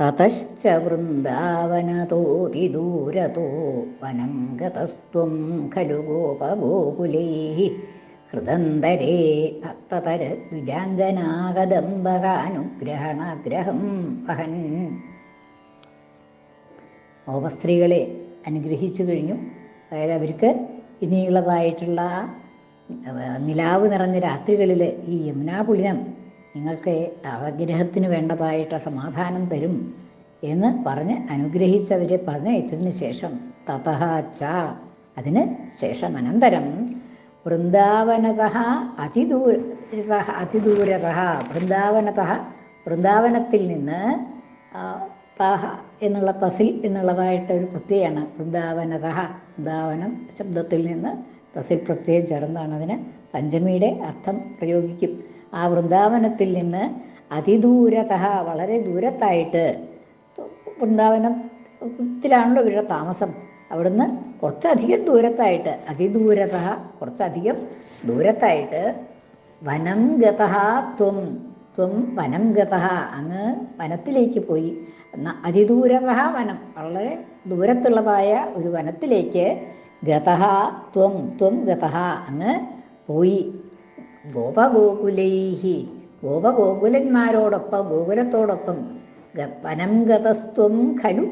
തതശ്ച വൃന്ദാവനതോതിദൂരതോ വനം ഗതസ്ത്വം ഖലു ഗോപഗോകുലൈः ഹൃദന്തരേ ഭക്തതര ദ്വിജാംഗനാഗദംബകാനുഗ്രഹണാഗ്രഹം വഹൻ. ഓപസ്ത്രീകളെ അനുഗ്രഹിച്ചു കഴിഞ്ഞു. അതായത് അവർക്ക് ഇനിയുള്ളതായിട്ടുള്ള നിലാവ് നിറഞ്ഞ രാത്രികളിൽ ഈ യമുനാപുലിനം നിങ്ങൾക്ക് അവഗ്രഹത്തിന് വേണ്ടതായിട്ട് സമാധാനം തരും എന്ന് പറഞ്ഞ് അനുഗ്രഹിച്ചവരെ പറഞ്ഞയച്ചതിന് ശേഷം തഥ അതിന് ശേഷം അനന്തരം വൃന്ദാവനത അതിദൂരത അതിദൂരത വൃന്ദാവനത വൃന്ദാവനത്തിൽ നിന്ന് തഹ എന്നുള്ള തസിൽ എന്നുള്ളതായിട്ട് ഒരു പ്രത്യയമാണ് വൃന്ദാവനത വൃന്ദാവനം ശബ്ദത്തിൽ നിന്ന് തസിൽ പ്രത്യയം ചേർന്നാണ് അതിന് പഞ്ചമിയുടെ അർത്ഥം പ്രയോഗിക്കും. ആ വൃന്ദാവനത്തിൽ നിന്ന് അതിദൂരത വളരെ ദൂരത്തായിട്ട് വൃന്ദാവനത്തിലാണല്ലോ ഇവരുടെ താമസം. അവിടുന്ന് കുറച്ചധികം ദൂരത്തായിട്ട് അതിദൂരത കുറച്ചധികം ദൂരത്തായിട്ട് വനം ഗത ത്വം ത്വം വനം ഗത അങ്ങ് വനത്തിലേക്ക് പോയി. അതിദൂരത വനം വളരെ ദൂരത്തുള്ളതായ ഒരു വനത്തിലേക്ക് ഗതഹ ത്വം ത്വം ഗതഹ അങ്ങ് പോയി. ഗോപഗോകുലൈഹി. ഗോപഗോകുലന്മാരോടൊപ്പം ഗോകുലത്തോടൊപ്പം വനം ഗതസ്ത്വം ഖലു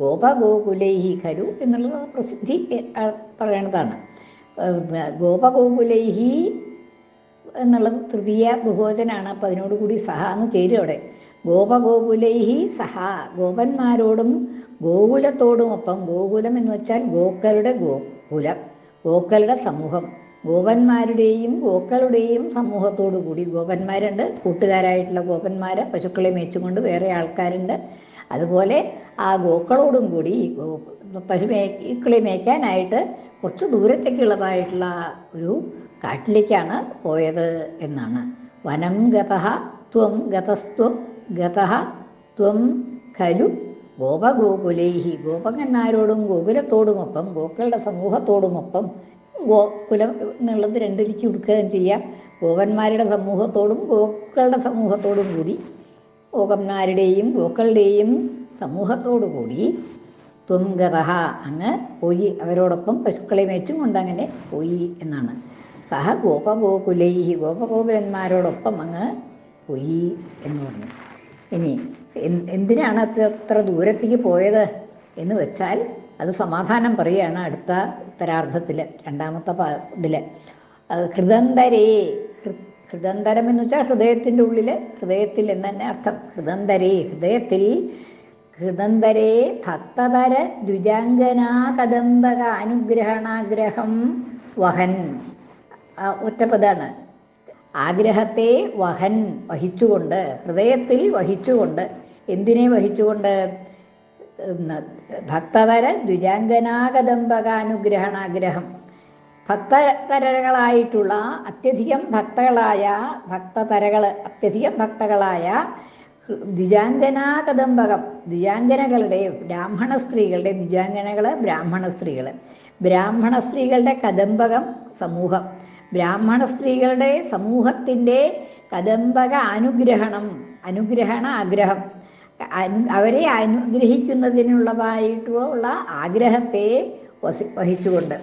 ഗോപഗോകുലൈഹി ഖലു എന്നുള്ളത് പ്രസിദ്ധി പറയണതാണ്. ഗോപഗോകുലൈഹി എന്നുള്ളത് തൃതീയ ബഹുവചനാണ് അപ്പം അതിനോടുകൂടി സഹ എന്ന് ചേരും അവിടെ. ഗോപഗോകുലൈഹി സഹ ഗോപന്മാരോടും ഗോകുലത്തോടും ഒപ്പം ഗോകുലം എന്ന് വെച്ചാൽ ഗോക്കളുടെ ഗോകുലം ഗോക്കളുടെ സമൂഹം. ഗോപന്മാരുടെയും ഗോക്കളുടെയും സമൂഹത്തോടു കൂടി ഗോപന്മാരുണ്ട്. കൂട്ടുകാരായിട്ടുള്ള ഗോപന്മാർ പശുക്കളെ മേച്ചുകൊണ്ട് വേറെ ആൾക്കാരുണ്ട്. അതുപോലെ ആ ഗോക്കളോടും കൂടി പശു മേക്കളെ മേയ്ക്കാനായിട്ട് കുറച്ച് ദൂരത്തേക്കുള്ളതായിട്ടുള്ള ഒരു കാട്ടിലേക്കാണ് പോയത് എന്നാണ്. വനം ഗത ത്വം ഗതസ്ത്വം ഗത ത്വം ഖലു ഗോപഗോകുലൈഹി. ഗോപകന്മാരോടും ഗോകുലത്തോടുമൊപ്പം ഗോക്കളുടെ സമൂഹത്തോടുമൊപ്പം ഗോകുലം എന്നുള്ളത് രണ്ടിലേക്ക് കൊടുക്കുകയും ചെയ്യാം. ഗോപന്മാരുടെ സമൂഹത്തോടും ഗോക്കളുടെ സമൂഹത്തോടും കൂടി ഗോകന്മാരുടെയും ഗോക്കളുടെയും സമൂഹത്തോടു കൂടി ത്വംഗത അങ്ങ് പോയി അവരോടൊപ്പം പശുക്കളെ മേച്ചും കൊണ്ട് അങ്ങനെ പോയി എന്നാണ്. സഹ ഗോപഗോകുലൈ ഗോപഗോകുലന്മാരോടൊപ്പം അങ്ങ് പോയി എന്ന് പറഞ്ഞു. ഇനി എന്തിനാണ് അത്ര ദൂരത്തേക്ക് പോയത് എന്ന് വെച്ചാൽ അത് സമാധാനം പറയുകയാണ് അടുത്ത ഉത്തരാർത്ഥത്തിൽ രണ്ടാമത്തെ ഇതിൽ ഹൃദന്തരേ ഹൃദന്തരം എന്ന് വെച്ചാൽ ഹൃദയത്തിന്റെ ഉള്ളിൽ ഹൃദയത്തിൽ എന്ന് തന്നെ അർത്ഥം. ഹൃദന്തരേ ഹൃദയത്തിൽ ഹൃദന്തരേ ഭക്തതര ദ്വിജാംഗനാ കദന്തക അനുഗ്രഹണാഗ്രഹം വഹൻ. ഒറ്റപ്പതാണ്. ആഗ്രഹത്തെ വഹൻ വഹിച്ചുകൊണ്ട് ഹൃദയത്തിൽ വഹിച്ചുകൊണ്ട്. എന്തിനെ വഹിച്ചുകൊണ്ട്? ഭക്തതര ദ്വിജാംഗനാകദംബകാനുഗ്രഹണാഗ്രഹം ഭക്തതരകളായിട്ടുള്ള അത്യധികം ഭക്തകളായ ഭക്തതരകൾ അത്യധികം ഭക്തകളായ ദ്വിജാംഗനാകദംബകം ദ്വിജാംഗനകളുടെ ബ്രാഹ്മണ സ്ത്രീകളുടെ ദ്വിജാംഗനകൾ ബ്രാഹ്മണ സ്ത്രീകൾ ബ്രാഹ്മണ സ്ത്രീകളുടെ കദമ്പകം സമൂഹം. ബ്രാഹ്മണ സ്ത്രീകളുടെ സമൂഹത്തിന്റെ കദമ്പക അനുഗ്രഹണം അനുഗ്രഹണ ആഗ്രഹം അവരെ അനുഗ്രഹിക്കുന്നതിനുള്ളതായിട്ടുള്ള ആഗ്രഹത്തെ വഹിച്ചുകൊണ്ട്.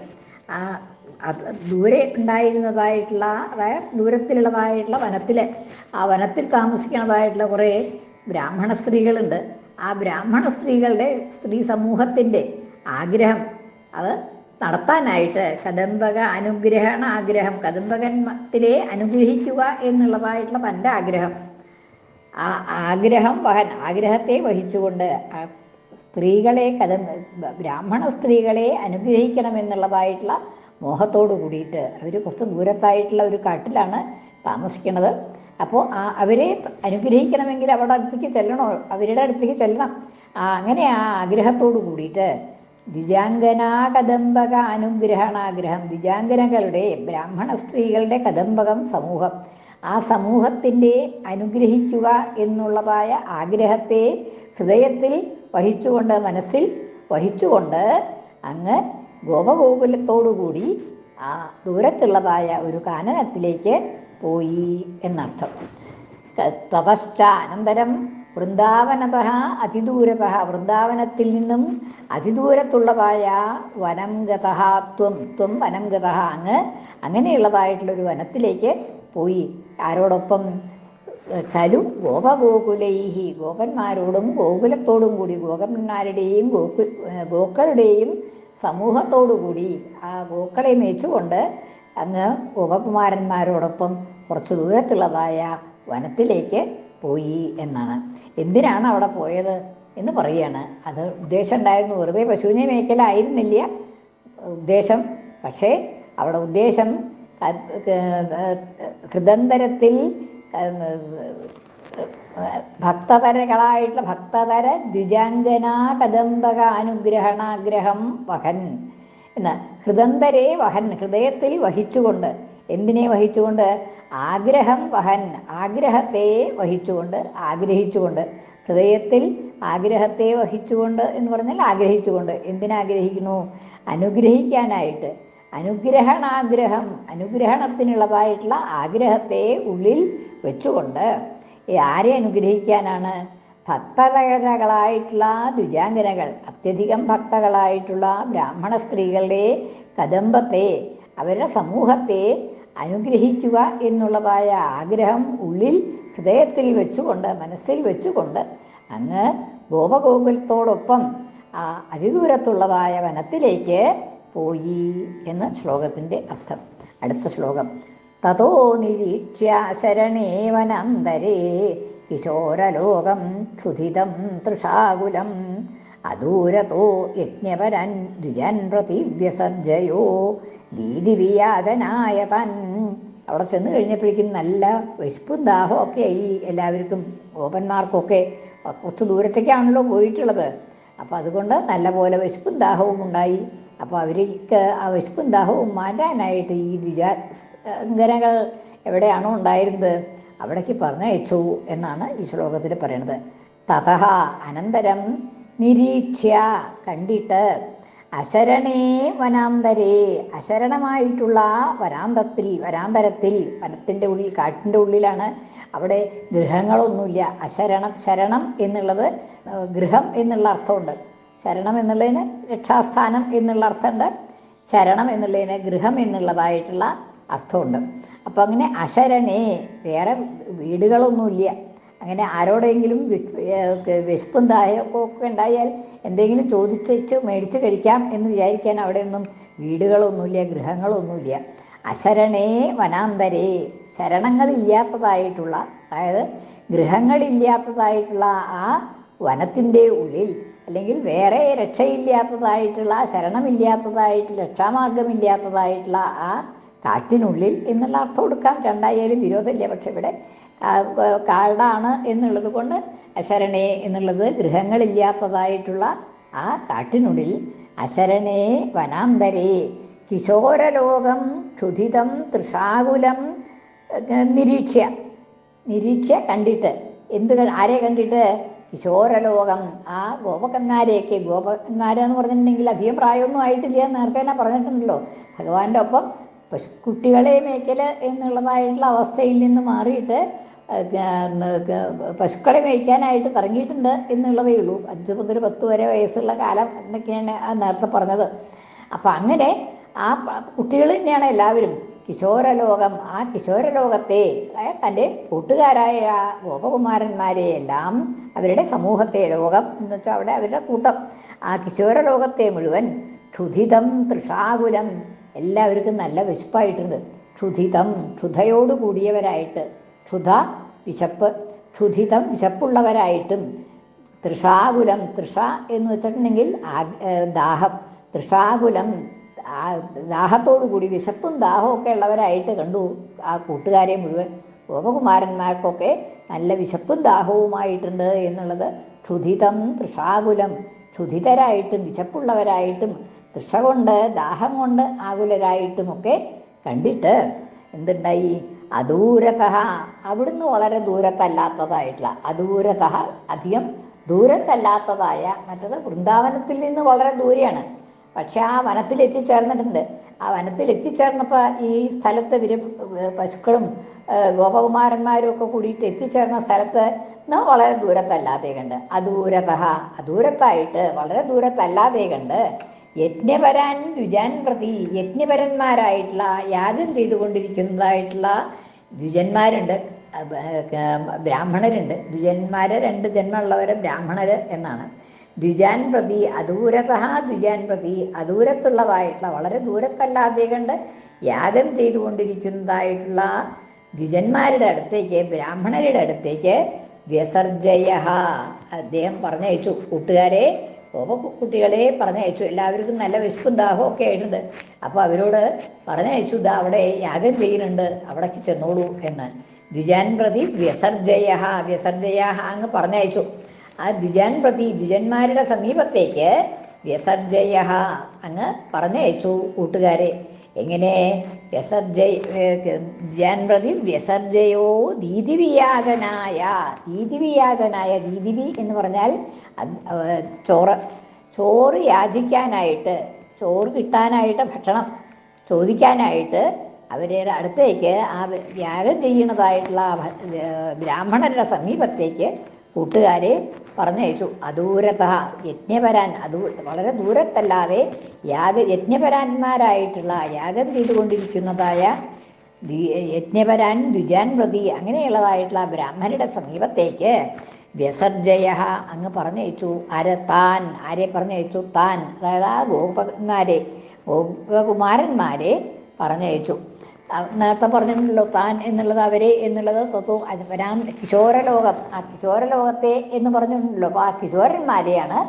ദൂരെ ഉണ്ടായിരുന്നതായിട്ടുള്ള അതായത് ദൂരത്തിലുള്ളതായിട്ടുള്ള വനത്തിൽ ആ വനത്തിൽ താമസിക്കുന്നതായിട്ടുള്ള കുറേ ബ്രാഹ്മണ സ്ത്രീകളുണ്ട്. ആ ബ്രാഹ്മണ സ്ത്രീകളുടെ സ്ത്രീ സമൂഹത്തിന്റെ ആഗ്രഹം അത് നടത്താനായിട്ട് കദംബക അനുഗ്രഹണ ആഗ്രഹം കദംബകത്തിലെ അനുഗ്രഹിക്കുക എന്നുള്ളതായിട്ടുള്ള തന്റെ ആഗ്രഹം. ആ ആഗ്രഹം വഹൻ ആഗ്രഹത്തെ വഹിച്ചുകൊണ്ട് സ്ത്രീകളെ കഥ ബ്രാഹ്മണ സ്ത്രീകളെ അനുഗ്രഹിക്കണമെന്നുള്ളതായിട്ടുള്ള മോഹത്തോട് കൂടിയിട്ട് അവർ കുറച്ച് ദൂരത്തായിട്ടുള്ള ഒരു കാട്ടിലാണ് താമസിക്കുന്നത്. അപ്പോൾ ആ അവരെ അനുഗ്രഹിക്കണമെങ്കിൽ അവരുടെ അടുത്തേക്ക് ചെല്ലണോ? അവരുടെ അടുത്തേക്ക് ചെല്ലണം. അങ്ങനെ ആ ആഗ്രഹത്തോട് കൂടിയിട്ട് ദ്വിജാംഗനാ കദംബക അനുഗ്രഹണാഗ്രഹം ദ്വിജാംഗനകളുടെ ബ്രാഹ്മണ സ്ത്രീകളുടെ കദംബകം സമൂഹം ആ സമൂഹത്തിന്റെ അനുഗ്രഹിക്കുക എന്നുള്ളതായ ആഗ്രഹത്തെ ഹൃദയത്തിൽ വഹിച്ചുകൊണ്ട് മനസ്സിൽ വഹിച്ചുകൊണ്ട് അങ്ങ് ഗോപഗോകുലത്തോടുകൂടി ആ ദൂരത്തുള്ളതായ ഒരു കാനനത്തിലേക്ക് പോയി എന്നർത്ഥം. തപശ്ച അനന്തരം വൃന്ദാവനത അതിദൂരത. വൃന്ദാവനത്തിൽ നിന്നും അതിദൂരത്തുള്ളതായ വനം ഗതഃ ത്വം ത്വം വനം ഗതഹ അങ്ങ് അങ്ങനെയുള്ളതായിട്ടുള്ളൊരു വനത്തിലേക്ക് പോയി. ആരോടൊപ്പം ഖലു ഗോപഗോകുലൈഹി. ഗോപന്മാരോടും ഗോകുലത്തോടും കൂടി ഗോപന്മാരുടെയും ഗോകു ഗോക്കളുടെയും സമൂഹത്തോടുകൂടി ആ ഗോക്കളെ മേച്ചുകൊണ്ട് അങ്ങ് ഗോപകുമാരന്മാരോടൊപ്പം കുറച്ച് ദൂരത്തുള്ളതായ വനത്തിലേക്ക് പോയി എന്നാണ്. എന്തിനാണ് അവിടെ പോയത് എന്ന് പറയുകയാണ്. അത് ഉദ്ദേശം ഉണ്ടായിരുന്നു. വെറുതെ പശുവിനെ മേക്കലായിരുന്നില്ല ഉദ്ദേശം. പക്ഷേ അവിടെ ഉദ്ദേശം കൃതന്തരത്തിൽ ഭക്തതരകളായിട്ടുള്ള ഭക്തതര ദ്വിജാംഗനാ കദംബക അനുഗ്രഹണാഗ്രഹം വഹൻ എന്ന്. ഹൃദന്തരെ വഹൻ ഹൃദയത്തിൽ വഹിച്ചുകൊണ്ട്. എന്തിനെ വഹിച്ചുകൊണ്ട്? ആഗ്രഹം വഹൻ ആഗ്രഹത്തെ വഹിച്ചുകൊണ്ട് ആഗ്രഹിച്ചുകൊണ്ട്. ഹൃദയത്തിൽ ആഗ്രഹത്തെ വഹിച്ചുകൊണ്ട് എന്ന് പറഞ്ഞാൽ ആഗ്രഹിച്ചുകൊണ്ട്. എന്തിനാഗ്രഹിക്കുന്നു? അനുഗ്രഹിക്കാനായിട്ട്. അനുഗ്രഹണാഗ്രഹം അനുഗ്രഹണത്തിനുള്ളതായിട്ടുള്ള ആഗ്രഹത്തെ ഉള്ളിൽ വെച്ചുകൊണ്ട് ആരെ അനുഗ്രഹിക്കാനാണ്? ഭക്തകളായിട്ടുള്ള ദുജാങ്കനകൾ അത്യധികം ഭക്തകളായിട്ടുള്ള ബ്രാഹ്മണ സ്ത്രീകളുടെ കദംബത്തെ അവരുടെ സമൂഹത്തെ അനുഗ്രഹിക്കുക എന്നുള്ളതായ ആഗ്രഹം ഉള്ളിൽ ഹൃദയത്തിൽ വെച്ചുകൊണ്ട് മനസ്സിൽ വെച്ചുകൊണ്ട് അങ്ങ് ഗോപഗോകുലത്തോടൊപ്പം അതിദൂരത്തുള്ളതായ വനത്തിലേക്ക് പോയി എന്ന ശ്ലോകത്തിന്റെ അർത്ഥം. അടുത്ത ശ്ലോകം. തതോ നിരീക്ഷ്യ ശരണേവനന്തരേ കിശോരലോകം ക്ഷുധിതം തൃഷാകുലം. അദൂരതോ യജ്ഞപരൻ ദ്വിജൻ പ്രതിവ്യസർജയോ ദീദിവിയാചനായ തൻ. അവിടെ ചെന്ന് കഴിഞ്ഞപ്പോഴേക്കും നല്ല വിശപ്പും ഒക്കെ ഈ എല്ലാവർക്കും ഓപ്പന്മാർക്കൊക്കെ കുറച്ച് ദൂരത്തേക്കാണല്ലോ പോയിട്ടുള്ളത്. അപ്പോൾ അതുകൊണ്ട് നല്ല പോലെ വിശപ്പും ദാഹവും ഉണ്ടായി. അപ്പോൾ അവർക്ക് വിശപ്പും ദാഹവും മാറ്റാനായിട്ട് ഈ ദുരാങ്കരങ്ങൾ എവിടെയാണോ ഉണ്ടായിരുന്നത് അവിടേക്ക് പറഞ്ഞയച്ചു എന്നാണ് ഈ ശ്ലോകത്തിൽ പറയുന്നത് തഥ അനന്തരം നിരീക്ഷ്യ കണ്ടിട്ട് അശരണേ വനാന്തരേ അശരണമായിട്ടുള്ള വരാന്തത്തിൽ വരാന്തരത്തിൽ വനത്തിന്റെ ഉള്ളിൽ കാട്ടിന്റെ ഉള്ളിലാണ്. അവിടെ ഗൃഹങ്ങളൊന്നുമില്ല. അശരണം ശരണം എന്നുള്ളത് ഗൃഹം എന്നുള്ള അർത്ഥമുണ്ട്. ശരണം എന്നുള്ളതിന് രക്ഷാസ്ഥാനം എന്നുള്ള അർത്ഥമുണ്ട്. ശരണം എന്നുള്ളതിന് ഗൃഹം എന്നുള്ളതായിട്ടുള്ള അർത്ഥമുണ്ട്. അപ്പോൾ അങ്ങനെ അശരണേ വേറെ വീടുകളൊന്നുമില്ല. അങ്ങനെ ആരോടെങ്കിലും വിശപ്പും ദാഹമൊക്കെ ഉണ്ടായാൽ എന്തെങ്കിലും ചോദിച്ചു മേടിച്ച് കഴിക്കാം എന്ന് വിചാരിക്കാൻ അവിടെയൊന്നും വീടുകളൊന്നുമില്ല ഗൃഹങ്ങളൊന്നുമില്ല. അശരണേ വനാന്തരേ ശരണങ്ങളില്ലാത്തതായിട്ടുള്ള അതായത് ഗൃഹങ്ങളില്ലാത്തതായിട്ടുള്ള ആ വനത്തിന്റെ ഉള്ളിൽ അല്ലെങ്കിൽ വേറെ രക്ഷയില്ലാത്തതായിട്ടുള്ള ശരണമില്ലാത്തതായിട്ട് രക്ഷാമാർഗമില്ലാത്തതായിട്ടുള്ള ആ കാട്ടിനുള്ളിൽ എന്നുള്ള അർത്ഥം കൊടുക്കാം. രണ്ടായാലും വിരോധമില്ല. പക്ഷെ ഇവിടെ കാടാണ് എന്നുള്ളത് കൊണ്ട് അശരണേ എന്നുള്ളത് ഗൃഹങ്ങളില്ലാത്തതായിട്ടുള്ള ആ കാട്ടിനുള്ളിൽ അശരണേ വനാന്തരേ. കിശോരലോകം ക്ഷുധിതം തൃഷാകുലം നിരീക്ഷ നിരീക്ഷ കണ്ടിട്ട് എന്ത് ആരെ കണ്ടിട്ട്? കിശോരലോകം. ആ ഗോപകന്മാരെയൊക്കെ ഗോപകന്മാരെന്ന് പറഞ്ഞിട്ടുണ്ടെങ്കിൽ അധികം പ്രായമൊന്നും ആയിട്ടില്ല നേരത്തെ തന്നെ പറഞ്ഞിട്ടുണ്ടല്ലോ. ഭഗവാന്റെ ഒപ്പം പശു കുട്ടികളെ മേയ്ക്കൽ എന്നുള്ളതായിട്ടുള്ള അവസ്ഥയിൽ നിന്ന് മാറിയിട്ട് പശുക്കളെ മേയ്ക്കാനായിട്ട് തുടങ്ങിയിട്ടുണ്ട് എന്നുള്ളതേ ഉള്ളൂ. അഞ്ച് മുതൽ പത്ത് വരെ വയസ്സുള്ള കാലം എന്നൊക്കെയാണ് നേരത്തെ പറഞ്ഞത്. അപ്പം അങ്ങനെ ആ കുട്ടികൾ തന്നെയാണ് എല്ലാവരും. കിശോരലോകം ആ കിശോരലോകത്തെ തന്റെ കൂട്ടുകാരായ ഗോപകുമാരന്മാരെ എല്ലാം അവരുടെ സമൂഹത്തെ ലോകം എന്ന് വെച്ചാൽ അവിടെ അവരുടെ കൂട്ടം. ആ കിശോരലോകത്തെ മുഴുവൻ ക്ഷുധിതം തൃഷാകുലം എല്ലാവർക്കും നല്ല വിശപ്പായിട്ടുണ്ട്. ക്ഷുധിതം ക്ഷുധയോട് കൂടിയവരായിട്ട് ക്ഷുധ വിശപ്പ് ക്ഷുധിതം വിശപ്പുള്ളവരായിട്ടും തൃഷാകുലം തൃഷ എന്ന് വെച്ചിട്ടുണ്ടെങ്കിൽ ദാഹം. തൃഷാകുലം ദാഹത്തോടു കൂടി വിശപ്പും ദാഹവും ഒക്കെ ഉള്ളവരായിട്ട് കണ്ടു ആ കൂട്ടുകാരെ മുഴുവൻ. ഗോപകുമാരന്മാർക്കൊക്കെ നല്ല വിശപ്പും ദാഹവുമായിട്ടുണ്ട് എന്നുള്ളത് ക്ഷുധിതം തൃഷാകുലം. ക്ഷുധിതരായിട്ടും വിശപ്പുള്ളവരായിട്ടും തൃഷ കൊണ്ട് ദാഹം കൊണ്ട് ആകുലരായിട്ടുമൊക്കെ കണ്ടിട്ട് എന്തുണ്ടായി? അദൂരത അവിടുന്ന് വളരെ ദൂരത്തല്ലാത്തതായിട്ടുള്ള അദൂരത അധികം ദൂരത്തല്ലാത്തതായ മറ്റത് വൃന്ദാവനത്തിൽ നിന്ന് വളരെ ദൂരെയാണ്. പക്ഷെ ആ വനത്തിൽ എത്തിച്ചേർന്നിട്ടുണ്ട്. ആ വനത്തിൽ എത്തിച്ചേർന്നപ്പോൾ ഈ സ്ഥലത്ത് വിര പശുക്കളും ഗോപകുമാരന്മാരും ഒക്കെ കൂടിയിട്ട് എത്തിച്ചേർന്ന സ്ഥലത്ത് വളരെ ദൂരത്തല്ലാതെ കണ്ട്. അദൂരത അദൂരത്തായിട്ട് വളരെ ദൂരത്തല്ലാതെ കണ്ട് യജ്ഞപരാൻ ദ്വിജാൻ പ്രതി യജ്ഞപരന്മാരായിട്ടുള്ള യാഗം ചെയ്തുകൊണ്ടിരിക്കുന്നതായിട്ടുള്ള ദ്വിജന്മാരുണ്ട്. ബ്രാഹ്മണരുണ്ട്. ദ്വിജന്മാര് രണ്ട് ജന്മമുള്ളവരെ ബ്രാഹ്മണര് എന്നാണ്. ദ്വിജാൻ പ്രതി അദൂരത ദ്വിജാൻ പ്രതി അദൂരത്തുള്ളതായിട്ടുള്ള വളരെ ദൂരത്തല്ലാതെ കണ്ട് യാഗം ചെയ്തുകൊണ്ടിരിക്കുന്നതായിട്ടുള്ള ദ്വിജന്മാരുടെ അടുത്തേക്ക് ബ്രാഹ്മണരുടെ അടുത്തേക്ക് വ്യസർജയ അദ്ദേഹം പറഞ്ഞയച്ചു. കൂട്ടുകാരെ കുട്ടികളെ പറഞ്ഞയച്ചു. എല്ലാവർക്കും നല്ല വിശപ്പും ദാഹവും ഒക്കെ ആയിട്ടുണ്ട്. അപ്പോൾ അവരോട് പറഞ്ഞയച്ചു ഇതാ അവിടെ യാഗം ചെയ്യുന്നുണ്ട് അവിടേക്ക് ചെന്നോളൂ എന്ന്. ദ്വിജാൻ പ്രതി വ്യസർജയ വ്യസർജയ അങ്ങ് പറഞ്ഞയച്ചു. ആ ദ്വിജൻ പ്രതി ദ്വിജന്മാരുടെ സമീപത്തേക്ക് വ്യസർജയ അങ്ങ് പറഞ്ഞയച്ചു കൂട്ടുകാരെ. എങ്ങനെ? വ്യസർജയ ദ്വിജാൻ പ്രതി വ്യസർജയോ ദീതിവിയാചനായ ദീതിവിയാചനായ ദീതിവി എന്ന് പറഞ്ഞാൽ ചോറ്. ചോറ് യാചിക്കാനായിട്ട് ചോറ് കിട്ടാനായിട്ട് ഭക്ഷണം ചോദിക്കാനായിട്ട് അവരുടെ അടുത്തേക്ക് ആ യാഗം ചെയ്യുന്നതായിട്ടുള്ള ബ്രാഹ്മണരുടെ സമീപത്തേക്ക് കൂട്ടുകാരെ പറഞ്ഞയച്ചു. അദൂരത യജ്ഞപരാൻ അതു വളരെ ദൂരത്തല്ലാതെ യാഗ യജ്ഞപരാന്മാരായിട്ടുള്ള യാഗം ചെയ്തുകൊണ്ടിരിക്കുന്നതായ യജ്ഞപരാൻ ദ്വിജാൻ പ്രതി അങ്ങനെയുള്ളതായിട്ടുള്ള ബ്രാഹ്മണരുടെ സമീപത്തേക്ക് വ്യസർജയ അങ്ങ് പറഞ്ഞയച്ചു. അര താൻ ആരെ പറഞ്ഞയച്ചു? താൻ അതായത് ആ ഗോപന്മാരെ ഗോപകുമാരന്മാരെ പറഞ്ഞയച്ചു. നേരത്തെ പറഞ്ഞിട്ടുണ്ടല്ലോ താൻ എന്നുള്ളത് അവരെ എന്നുള്ളത് തത്വ വരാൻ കിശോരലോകം. ആ കിശോരലോകത്തെ എന്ന് പറഞ്ഞിട്ടുണ്ടല്ലോ അപ്പോൾ ആ കിശോരന്മാരെയാണ്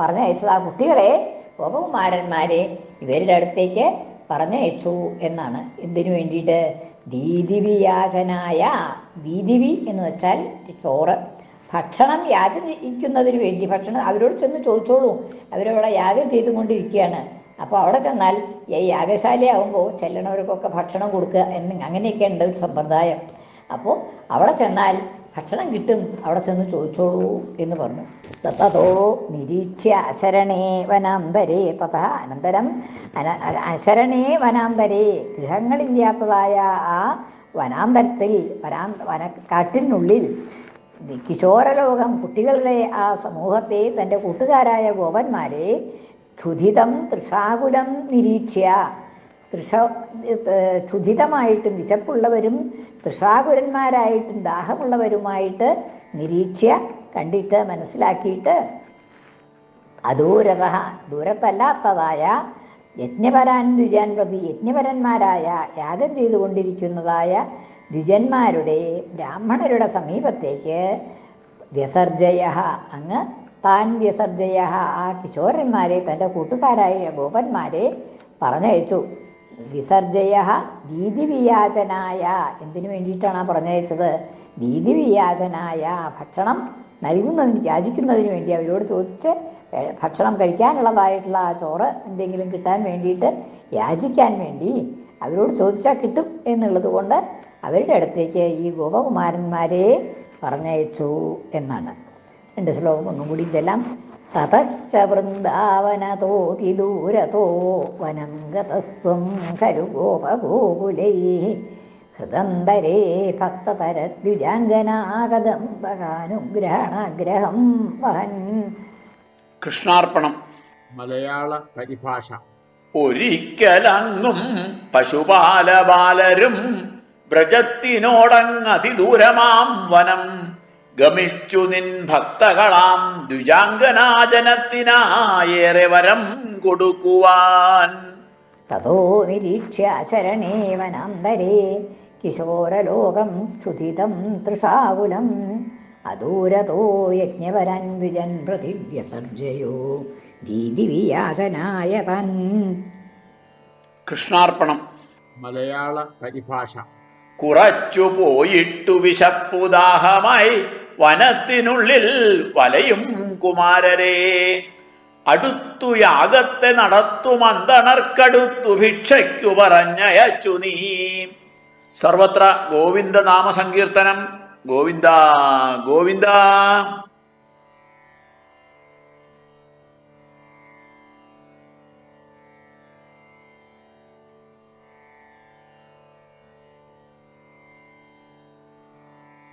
പറഞ്ഞയച്ചത്. ആ കുട്ടികളെ ഗോപകുമാരന്മാരെ ഇവരുടെ അടുത്തേക്ക് പറഞ്ഞയച്ചു എന്നാണ്. എന്തിനു വേണ്ടിയിട്ട്? ദീദിവി ദീദിവിയാചനായ ദീദിവി എന്ന് വെച്ചാൽ ചോറ്. ഭക്ഷണം യാചിക്കുന്നതിന് വേണ്ടി ഭക്ഷണം അവരോട് ചെന്ന് ചോദിച്ചോളൂ. അവരവിടെ യാഗം ചെയ്തുകൊണ്ടിരിക്കുകയാണ്. അപ്പോൾ അവിടെ ചെന്നാൽ ഈ യാഗശാലയാകുമ്പോൾ ചെല്ലണവർക്കൊക്കെ ഭക്ഷണം കൊടുക്കുക എന്ന് അങ്ങനെയൊക്കെ ഉണ്ട് ഒരു സമ്പ്രദായം. അപ്പോൾ അവിടെ ചെന്നാൽ ഭക്ഷണം കിട്ടും അവിടെ ചെന്ന് ചോദിച്ചോളൂ എന്ന് പറഞ്ഞു. തത്തതോ നിരീക്ഷ്യ അശരണേ വനാന്തരേ തഥ അനന്തരം അന അശരണേ വനാന്തരേ ഗൃഹങ്ങളില്ലാത്തതായ ആ വനാന്തരത്തിൽ വനാ വന കാട്ടിനുള്ളിൽ കിശോരലോകം കുട്ടികളുടെ ആ സമൂഹത്തെ തന്റെ കൂട്ടുകാരായ ഗോപന്മാരെ ക്ഷുധിതം തൃഷാകുലം നിരീക്ഷ്യ. തൃഷ ക്ഷുധിതമായിട്ടും വിശപ്പുള്ളവരും തൃഷാകുലന്മാരായിട്ടും ദാഹമുള്ളവരുമായിട്ട് നിരീക്ഷ്യ കണ്ടിട്ട് മനസ്സിലാക്കിയിട്ട് അദൂരത ദൂരത്തല്ലാത്തതായ യജ്ഞപരാൻ ദ്വിജാൻ പ്രതി യജ്ഞപരന്മാരായ യാഗം ചെയ്തുകൊണ്ടിരിക്കുന്നതായ ദ്വിജന്മാരുടെ ബ്രാഹ്മണരുടെ സമീപത്തേക്ക് വ്യസർജയ അങ്ങ് താൻ വ്യസർജയ ആ കിശോരന്മാരെ തന്റെ കൂട്ടുകാരായ ഗോപന്മാരെ പറഞ്ഞയച്ചു. വിസർജയ ദീതിവിയാചനായ എന്തിനു വേണ്ടിയിട്ടാണ് പറഞ്ഞയച്ചത്? ദീതിവിയാചനായ ഭക്ഷണം നൽകുന്നതിന് യാചിക്കുന്നതിന് വേണ്ടി അവരോട് ചോദിച്ച് ഭക്ഷണം കഴിക്കാനുള്ളതായിട്ടുള്ള ആ ചോറ് എന്തെങ്കിലും കിട്ടാൻ വേണ്ടിയിട്ട് യാചിക്കാൻ വേണ്ടി അവരോട് ചോദിച്ചാൽ കിട്ടും എന്നുള്ളത് കൊണ്ട് അവരുടെ അടുത്തേക്ക് ഈ ഗോപകുമാരന്മാരെ പറഞ്ഞയച്ചു എന്നാണ്. രണ്ട് ശ്ലോകം ഒന്നും കൂടി ചെല്ലാം തതശ്ച വൃന്ദാവനതോതി ദൂരതോ വനം ഗതസ്ത്വം കരുഗോപഗോകുലൈ. ഹൃദന്തരേ ഭക്തതരദ്വിജാംഗനാഗതം ഭക്തതരദ്വിജാംഗനാഗദംബകാനുഗ്രഹണാഗ്രഹം വഹൻ. കൃഷ്ണാർപ്പണം. മലയാള പരിഭാഷ. ഒരിക്കലങ്ങും പശുപാലബാലരും വ്രജത്തിനോടങ്ങതിദൂരമാം വനം. ഗമിച്ചു നിൻ ഭക്തകളാം ദ്വിജാംഗനാജനത്തിനായേറെ വരം കൊടുക്കുവാൻ. തതോ നിരീക്ഷ്യ ശരണേ വനാന്തരേ കിശോരലോകം ക്ഷുതിതം തൃഷാകുലം. അദൂരതോ യജ്ഞവരൻ വിജൻ പ്രതിവ്യസർജയോ ഭീതിവിയാസനായ തൻ. കൃഷ്ണാർപ്പണം. മലയാള പരിഭാഷ. കുറച്ചു പോയിട്ടു വിശപ്പുദാഹമായി വനത്തിനുള്ളിൽ വലയും കുമാരരെ. അടുത്തു യാഗത്തെ നടത്തുമന്തണർക്കടുത്തു ഭിക്ഷയ്ക്കു പറഞ്ഞയച്ചു നീ. സർവത്ര ഗോവിന്ദ നാമസങ്കീർത്തനം ഗോവിന്ദ ഗോവിന്ദ.